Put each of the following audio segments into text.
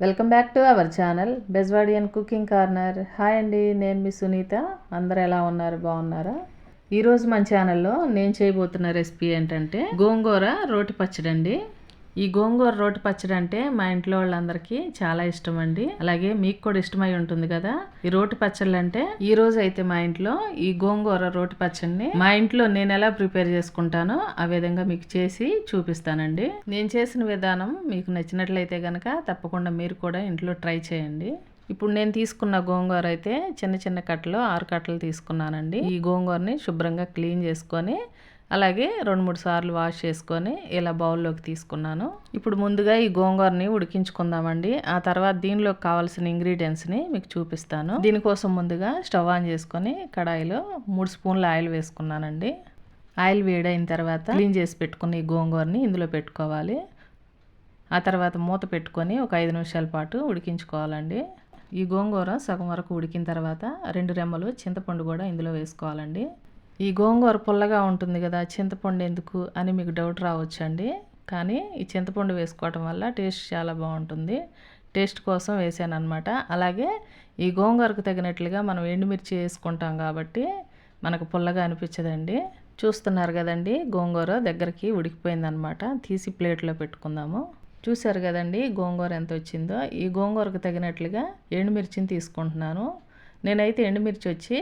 Welcome back to our channel Bezwadian cooking corner. Hi అండి నేను మీ సునీత. అందరు ఎలా ఉన్నారు? బాగున్నారా? ఈరోజు మన ఛానల్లో నేను చేయబోతున్న రెసిపీ ఏంటంటే గోంగూర రోటి పచ్చడి అండి ఈ గోంగూర రోటి పచ్చడి అంటే మా ఇంట్లో వాళ్ళందరికీ చాలా ఇష్టం అండి అలాగే మీకు కూడా ఇష్టమై ఉంటుంది కదా. ఈ రోటి పచ్చళ్ళు అంటే ఈ రోజు అయితే మా ఇంట్లో ఈ గోంగూర రోటి పచ్చడిని మా ఇంట్లో నేను ఎలా ప్రిపేర్ చేసుకుంటానో ఆ విధంగా మీకు చేసి చూపిస్తానండి. నేను చేసిన విధానం మీకు నచ్చినట్లయితే కనుక తప్పకుండా మీరు కూడా ఇంట్లో ట్రై చేయండి. ఇప్పుడు నేను తీసుకున్న గోంగూర అయితే చిన్న చిన్న కట్టలు ఆరు కట్టలు తీసుకున్నానండి. ఈ గోంగూరని శుభ్రంగా క్లీన్ చేసుకొని అలాగే రెండు మూడు సార్లు వాష్ చేసుకొని ఇలా బౌల్లోకి తీసుకున్నాను. ఇప్పుడు ముందుగా ఈ గోంగూరని ఉడికించుకుందామండి. ఆ తర్వాత దీనిలోకి కావాల్సిన ఇంగ్రీడియంట్స్ని మీకు చూపిస్తాను. దీనికోసం ముందుగా స్టవ్ ఆన్ చేసుకొని కడాయిలో మూడు స్పూన్ల ఆయిల్ వేసుకున్నానండి. ఆయిల్ వేడైన తర్వాత క్లీన్ చేసి పెట్టుకున్న ఈ గోంగూరని ఇందులో పెట్టుకోవాలి. ఆ తర్వాత మూత పెట్టుకొని ఒక ఐదు నిమిషాల పాటు ఉడికించుకోవాలండి. ఈ గోంగూర సగం వరకు ఉడికిన తర్వాత రెండు రెమ్మలు చింతపండు కూడా ఇందులో వేసుకోవాలండి. ఈ గోంగూర పుల్లగా ఉంటుంది కదా చింతపండు ఎందుకు అని మీకు డౌట్ రావచ్చండి. కానీ ఈ చింతపండు వేసుకోవటం వల్ల టేస్ట్ చాలా బాగుంటుంది. టేస్ట్ కోసం వేసాను అనమాట అలాగే ఈ గోంగూరకు తగినట్లుగా మనం ఎండుమిర్చి వేసుకుంటాం కాబట్టి మనకు పుల్లగా అనిపించదండి. చూస్తున్నారు కదండి గోంగూర దగ్గరికి ఉడికిపోయిందనమాట తీసి ప్లేట్లో పెట్టుకుందాము. చూశారు కదండి గోంగూర ఎంత వచ్చిందో. ఈ గోంగూరకు తగినట్లుగా ఎండుమిర్చిని తీసుకుంటున్నాను. నేనైతే ఎండుమిర్చి వచ్చి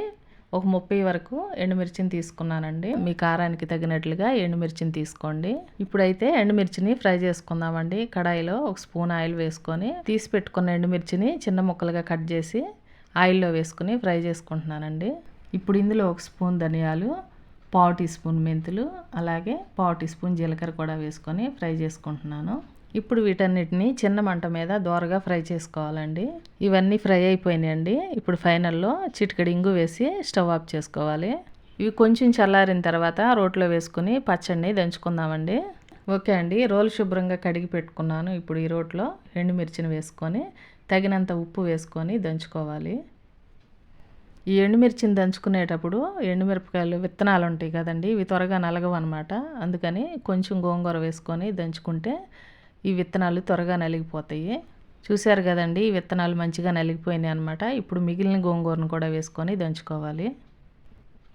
ఒక ముప్పై వరకు ఎండుమిర్చిని తీసుకున్నానండి. మీ కారానికి తగినట్లుగా ఎండుమిర్చిని తీసుకోండి. ఇప్పుడైతే ఎండుమిర్చిని ఫ్రై చేసుకుందామండి. కడాయిలో ఒక స్పూన్ ఆయిల్ వేసుకొని తీసి పెట్టుకున్న ఎండుమిర్చిని చిన్న ముక్కలుగా కట్ చేసి ఆయిల్లో వేసుకుని ఫ్రై చేసుకుంటున్నానండి. ఇప్పుడు ఇందులో ఒక స్పూన్ ధనియాలు పావు టీ స్పూన్ మెంతులు అలాగే పావు టీ స్పూన్ జీలకర్ర కూడా వేసుకొని ఫ్రై చేసుకుంటున్నాను. ఇప్పుడు వీటన్నిటిని చిన్న మంట మీద దోరగా ఫ్రై చేసుకోవాలండి. ఇవన్నీ ఫ్రై అయిపోయినాయండి. ఇప్పుడు ఫైనల్లో చిటికడి ఇంగు వేసి స్టవ్ ఆఫ్ చేసుకోవాలి. ఇవి కొంచెం చల్లారిన తర్వాత రోట్లో వేసుకుని పచ్చడిని దంచుకుందామండి. ఓకే అండి రోలు శుభ్రంగా కడిగి పెట్టుకున్నాను ఇప్పుడు ఈ రోట్లో. ఎండుమిర్చిని వేసుకొని తగినంత ఉప్పు వేసుకొని దంచుకోవాలి. ఈ ఎండుమిర్చిని దంచుకునేటప్పుడు ఎండుమిరపకాయలు విత్తనాలు ఉంటాయి కదండి ఇవి త్వరగా నలగవు అనమాట అందుకని కొంచెం గోంగూర వేసుకొని దంచుకుంటే ఈ విత్తనాలు త్వరగా నలిగిపోతాయి. చూశారు కదండి ఈ విత్తనాలు మంచిగా నలిగిపోయినాయి అనమాట ఇప్పుడు మిగిలిన గోంగూరను కూడా వేసుకొని దంచుకోవాలి.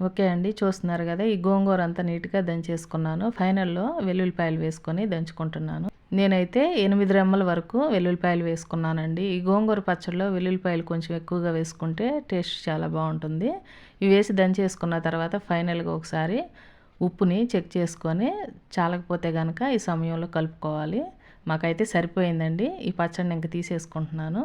ఓకే అండి చూస్తున్నారు కదా ఈ గోంగూర అంతా నీట్గా దంచేసుకున్నాను. ఫైనల్లో వెల్లుల్లిపాయలు వేసుకొని దంచుకుంటున్నాను. నేనైతే ఎనిమిది రెమ్మల వరకు వెల్లుల్లిపాయలు వేసుకున్నానండి. ఈ గోంగూర పచ్చడిలో వెల్లుల్లిపాయలు కొంచెం ఎక్కువగా వేసుకుంటే టేస్ట్ చాలా బాగుంటుంది. ఇవి వేసి దంచేసుకున్న తర్వాత ఫైనల్గా ఒకసారి ఉప్పుని చెక్ చేసుకొని చాలకపోతే కనుక ఈ సమయంలో కలుపుకోవాలి. మాకైతే సరిపోయిందండి. ఈ పచ్చడిని ఇంక తీసేసుకుంటున్నాను.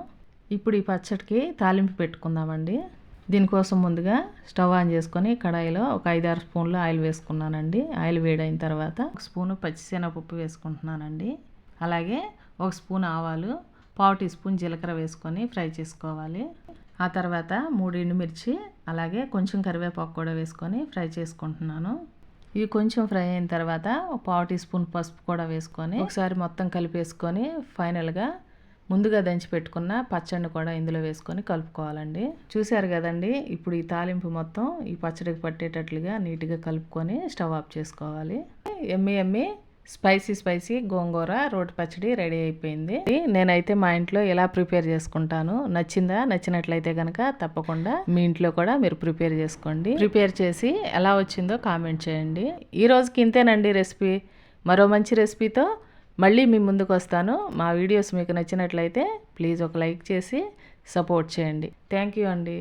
ఇప్పుడు ఈ పచ్చడికి తాలింపు పెట్టుకుందామండి. దీనికోసం ముందుగా స్టవ్ ఆన్ చేసుకొని కడాయిలో ఒక ఐదారు స్పూన్లు ఆయిల్ వేసుకున్నానండి. ఆయిల్ వేడైన తర్వాత ఒక స్పూను పచ్చిశనగపప్పు వేసుకుంటున్నానండి. అలాగే ఒక స్పూన్ ఆవాలు పావు టీ స్పూన్ జీలకర్ర వేసుకొని ఫ్రై చేసుకోవాలి. ఆ తర్వాత మూడు ఎండుమిర్చి అలాగే కొంచెం కరివేపాకు కూడా వేసుకొని ఫ్రై చేసుకుంటున్నాను. ఇవి కొంచెం ఫ్రై అయిన తర్వాత ఒక పావు టీ స్పూన్ పసుపు కూడా వేసుకొని ఒకసారి మొత్తం కలిపేసుకొని ఫైనల్గా ముందుగా దంచి పెట్టుకున్న పచ్చడిని కూడా ఇందులో వేసుకొని కలుపుకోవాలండి. చూశారు కదండి? ఇప్పుడు ఈ తాలింపు మొత్తం ఈ పచ్చడికి పట్టేటట్లుగా నీట్గా కలుపుకొని స్టవ్ ఆఫ్ చేసుకోవాలి. ఎమ్మి ఎమ్మి స్పైసీ స్పైసీ గోంగూర రోటి పచ్చడి రెడీ అయిపోయింది. నేనైతే మా ఇంట్లో ఎలా ప్రిపేర్ చేసుకుంటాను నచ్చిందా నచ్చినట్లయితే కనుక తప్పకుండా మీ ఇంట్లో కూడా మీరు ప్రిపేర్ చేసుకోండి. ప్రిపేర్ చేసి ఎలా వచ్చిందో కామెంట్ చేయండి. ఈ రోజుకి ఇంతేనండి రెసిపీ. మరో మంచి రెసిపీతో మళ్ళీ మీ ముందుకు వస్తాను. మా వీడియోస్ మీకు నచ్చినట్లయితే ప్లీజ్ ఒక లైక్ చేసి సపోర్ట్ చేయండి. థ్యాంక్ యూ అండి.